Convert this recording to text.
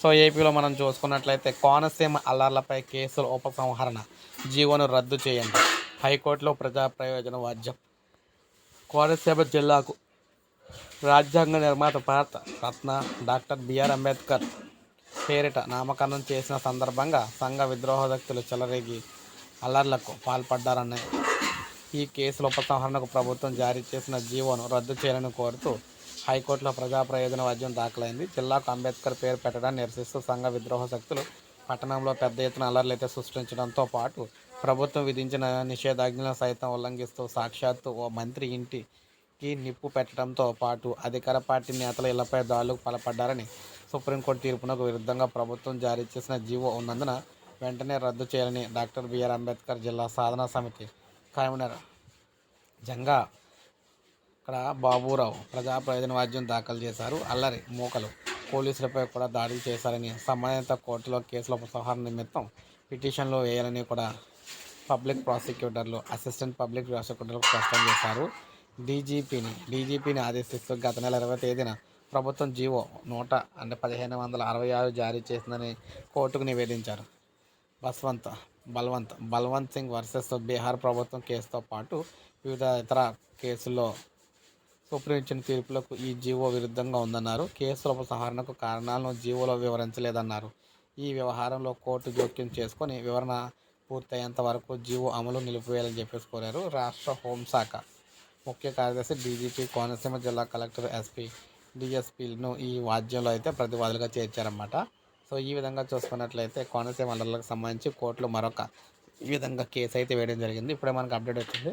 So ఏపీలో మనం చూసుకున్నట్లయితే కోనసీమ అల్లర్లపై కేసుల ఉపసంహరణ జీవోను రద్దు చేయండి. హైకోర్టులో ప్రజా ప్రయోజన వాద్యం. కోనసీమ జిల్లాకు రాజ్యాంగ నిర్మాత భారత రత్న డాక్టర్ బిఆర్ అంబేద్కర్ పేరిట నామకరణం చేసిన సందర్భంగా సంఘ విద్రోహోదక్తులు చెలరేగి అల్లర్లకు పాల్పడ్డారని ఈ కేసుల ఉపసంహరణకు ప్రభుత్వం జారీ చేసిన జీవోను రద్దు చేయాలని కోరుతూ హైకోర్టులో ప్రజా ప్రయోజన వాద్యం దాఖలైంది. జిల్లాకు అంబేద్కర్ పేరు పెట్టడాన్ని నిరసిస్తూ సంఘ విద్రోహ శక్తులు పట్టణంలో పెద్ద ఎత్తున అల్లర్లు సృష్టించడంతో పాటు ప్రభుత్వం విధించిన నిషేధాజ్ఞలను సైతం ఉల్లంఘిస్తూ సాక్షాత్తు ఓ మంత్రి ఇంటికి నిప్పు పెట్టడంతో పాటు అధికార పార్టీ నేతల ఇళ్ళపై దాడులకు పాల్పడ్డారని సుప్రీంకోర్టు తీర్పునకు విరుద్ధంగా ప్రభుత్వం జారీ చేసిన జీవో ఉన్నందున వెంటనే రద్దు చేయాలని డాక్టర్ బిఆర్ అంబేద్కర్ జిల్లా సాధనా సమితి కన్వీనర్ జంగా అక్కడ బాబురావు ప్రజా ప్రయోజన వాద్యం దాఖలు చేశారు. అల్లరి మూకలు పోలీసులపై కూడా దాడులు చేశారని సంబంధిత కోర్టులో కేసుల ఉపసంహరణ నిమిత్తం పిటిషన్లు వేయాలని కూడా పబ్లిక్ ప్రాసిక్యూటర్లు అసిస్టెంట్ పబ్లిక్ ప్రాసిక్యూటర్లకు స్పష్టం చేశారు. డీజీపీని డీజీపీని ఆదేశిస్తూ గత నెల ఇరవై తేదీన ప్రభుత్వం జీవో నూట అంటే పదిహేను వందల అరవై ఆరు జారీ చేసిందని కోర్టుకు నివేదించారు. బస్వంత్ బల్వంత్ బల్వంత్ సింగ్ వర్సెస్ బీహార్ ప్రభుత్వం కేసుతో పాటు వివిధ ఇతర కేసుల్లో సుప్రీం తీర్పులకు ఈ జీవో విరుద్ధంగా ఉందన్నారు. కేసుల ఉపసంహరణకు కారణాలను జీవోలో వివరించలేదన్నారు. ఈ వ్యవహారంలో కోర్టు జోక్యం చేసుకొని వివరణ పూర్తయ్యేంత వరకు జీవో అమలు నిలిపివేయాలని చెప్పేసి కోరారు రాష్ట్ర హోంశాఖ. ముఖ్య కార్యదర్శి డీజీపీ కోనసీమ జిల్లా కలెక్టర్ ఎస్పీ డిఎస్పీలను ఈ వాద్యంలో అయితే ప్రతివాదులుగా చేర్చారన్నమాట. సో ఈ విధంగా చూసుకున్నట్లయితే కోనసీమ అల్లర్లకు సంబంధించి కోర్టులో మరొక ఈ విధంగా కేసు అయితే వేయడం జరిగింది. ఇప్పుడే మనకు అప్డేట్ వచ్చింది.